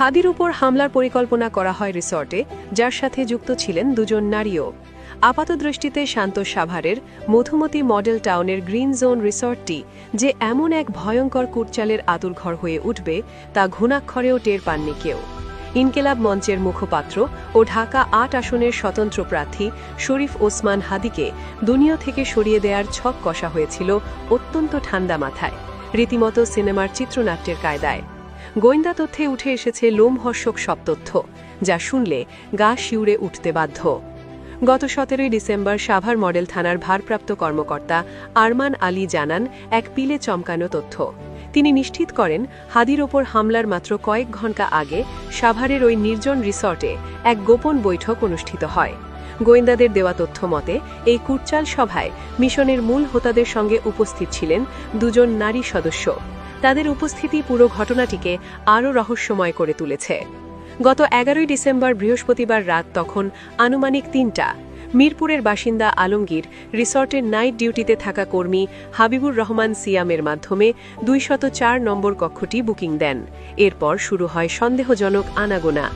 হাদির উপর হামলার পরিকল্পনা করা হয় রিসর্টে, যার সাথে যুক্ত ছিলেন দুজন নারীও। আপাতদৃষ্টিতে শান্ত সাভারের Madhumati model town green zone রিসর্টটি যে এমন এক ভয়ঙ্কর কুটচালের আতুরঘর হয়ে উঠবে, তা ঘুণাক্ষরেও টের পাননি কেউ। ইনকেলাব মঞ্চের মুখপাত্র ও ঢাকা আট আসনের স্বতন্ত্র প্রার্থী শরীফ ওসমান হাদিকে দুনিয়া থেকে সরিয়ে দেওয়ার ছক কষা হয়েছিল অত্যন্ত ঠান্ডা মাথায়, রীতিমতো সিনেমার চিত্রনাট্যের কায়দায়। গোয়েন্দা তথ্যে উঠে এসেছে লোমহর্ষক সব তথ্য, যা শুনলে গা শিউরে উঠতে বাধ্য। গত সতেরোই ডিসেম্বর সাভার মডেল থানার ভারপ্রাপ্ত কর্মকর্তা আরমান আলী জানান এক পিলে চমকানো তথ্য। তিনি নিশ্চিত করেন, হাদির ওপর হামলার মাত্র কয়েক ঘণ্টা আগে সাভারের ওই নির্জন রিসর্টে এক গোপন বৈঠক অনুষ্ঠিত হয়। গোয়েন্দাদের দেওয়া তথ্য মতে, এই কুটচাল সভায় মিশনের মূল হোতাদের সঙ্গে উপস্থিত ছিলেন দুজন নারী সদস্য। তাদের উপস্থিতি পুরো ঘটনাটিকে আরও রহস্যময় করে তুলেছে। গত এগারোই ডিসেম্বর বৃহস্পতিবার রাত তখন আনুমানিক তিনটা, মিরপুরের বাসিন্দা আলমগীর রিসর্টের নাইট ডিউটিতে থাকা কর্মী হাবিবুর রহমান সিয়ামের মাধ্যমে দুইশত চার নম্বর কক্ষটি বুকিং দেন। এরপর শুরু হয় সন্দেহজনক আনাগোনা।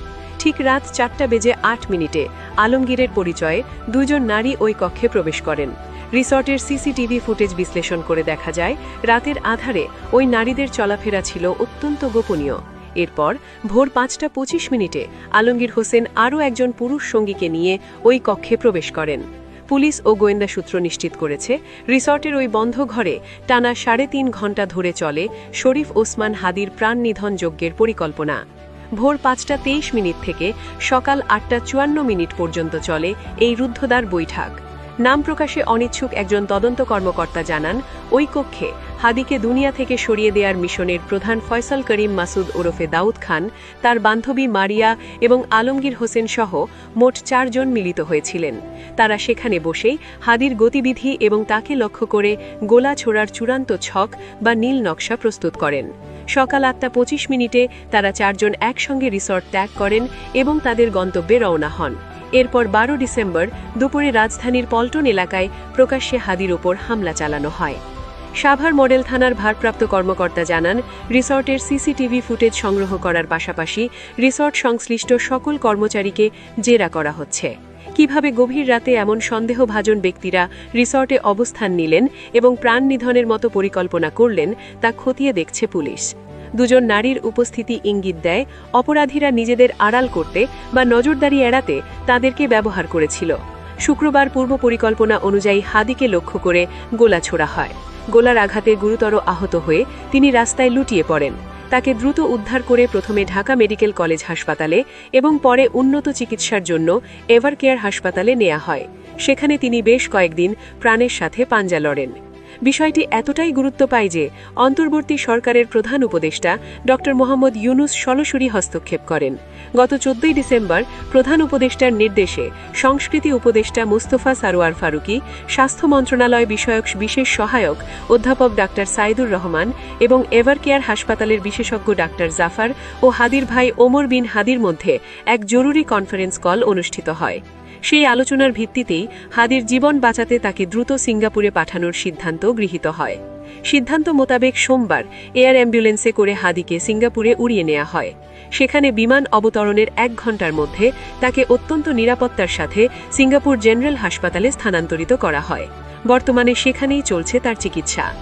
ঠিক রাত চারটা বেজে আট মিনিটে আলমগীরের পরিচয়ে দুজন নারী ওই কক্ষে প্রবেশ করেন। রিসর্টের সিসিটিভি ফুটেজ বিশ্লেষণ করে দেখা যায়, রাতের আধারে ওই নারীদের চলাফেরা ছিল অত্যন্ত গোপনীয়। এরপর ভোর পাঁচটা পঁচিশ মিনিটে আলমগীর হোসেন আরও একজন পুরুষ সঙ্গীকে নিয়ে ওই কক্ষে প্রবেশ করেন। পুলিশ ও গোয়েন্দা সূত্র নিশ্চিত করেছে, রিসর্টের ওই বন্ধ ঘরে টানা সাড়ে তিন ঘণ্টা ধরে চলে শরীফ ওসমান হাদির প্রাণ নিধন যজ্ঞের পরিকল্পনা। ভোর পাঁচটা তেইশ মিনিট থেকে সকাল আটটা চুয়ান্ন মিনিট পর্যন্ত চলে এই রুদ্ধদ্বার বৈঠক। নাম প্রকাশে অনিচ্ছুক একজন তদন্ত কর্মকর্তা জানান, ওই কক্ষে হাদিকে দুনিয়া থেকে সরিয়ে দেওয়ার মিশনের প্রধান ফয়সাল করিম মাসুদ ওরফে দাউদ খান, তার বান্ধবী মারিয়া এবং আলমগীর হোসেন সহ মোট চারজন মিলিত হয়েছিলেন। তারা সেখানে বসেই হাদির গতিবিধি এবং তাকে লক্ষ্য করে গোলা ছোড়ার চূড়ান্ত ছক বা নীল নকশা প্রস্তুত করেন। সকাল আটটা পঁচিশ মিনিটে তারা চারজন একসঙ্গে রিসর্ট ত্যাগ করেন এবং তাদের গন্তব্যে রওনা হন। এরপর বারো ডিসেম্বর দুপুরে রাজধানীর পল্টন এলাকায় প্রকাশ্যে হাদির ওপর হামলা চালানো হয়। সাভার মডেল থানার ভারপ্রাপ্ত কর্মকর্তা জানান, রিসর্টের সিসিটিভি ফুটেজ সংগ্রহ করার পাশাপাশি রিসর্ট সংশ্লিষ্ট সকল কর্মচারীকে জেরা করা হচ্ছে। কীভাবে গভীর রাতে এমন সন্দেহভাজন ব্যক্তিরা রিসর্টে অবস্থান নিলেন এবং প্রাণ নিধনের মতো পরিকল্পনা করলেন, তা খতিয়ে দেখছে পুলিশ। দুজন নারীর উপস্থিতি ইঙ্গিত দেয়, অপরাধীরা নিজেদের আড়াল করতে বা নজরদারি এড়াতে তাদেরকে ব্যবহার করেছিল। শুক্রবার পূর্ব পরিকল্পনা অনুযায়ী হাদিকে লক্ষ্য করে গোলা ছোড়া হয়। গোলার আঘাতে গুরুতর আহত হয়ে তিনি রাস্তায় লুটিয়ে পড়েন। তাকে দ্রুত উদ্ধার করে প্রথমে ঢাকা মেডিকেল কলেজ হাসপাতালে এবং পরে উন্নত চিকিৎসার জন্য এভারকেয়ার হাসপাতালে নেওয়া হয়। সেখানে তিনি বেশ কয়েকদিন প্রাণের সাথে পাঞ্জা লড়েন। বিষয়টি এতটাই গুরুত্ব পায় যে অন্তর্বর্তী সরকারের প্রধান উপদেষ্টা ড মোহাম্মদ ইউনুস সলসুরি হস্তক্ষেপ করেন। গত চোদ্দই ডিসেম্বর প্রধান উপদেষ্টার নির্দেশে সংস্কৃতি উপদেষ্টা মুস্তফা সারোয়ার ফারুকি, স্বাস্থ্য মন্ত্রণালয় বিষয়ক বিশেষ সহায়ক অধ্যাপক ডাক্তার সাইদুর রহমান এবং এভারকেয়ার হাসপাতালের বিশেষজ্ঞ ডাক্তার জাফার ও হাদির ভাই ওমর বিন হাদির মধ্যে এক জরুরি কনফারেন্স কল অনুষ্ঠিত হয়। সেই আলোচনার ভিত্তিতেই হাদির জীবন বাঁচাতে তাকে দ্রুত সিঙ্গাপুরে পাঠানোর সিদ্ধান্ত গৃহীত হয়। সিদ্ধান্ত মোতাবেক সোমবার এয়ার অ্যাম্বুলেন্সে করে হাদিকে সিঙ্গাপুরে উড়িয়ে নেওয়া হয়। সেখানে বিমান অবতরণের এক ঘণ্টার মধ্যে তাকে অত্যন্ত নিরাপত্তার সাথে সিঙ্গাপুর জেনারেল হাসপাতালে স্থানান্তরিত করা হয়। বর্তমানে সেখানেই চলছে তার চিকিৎসা।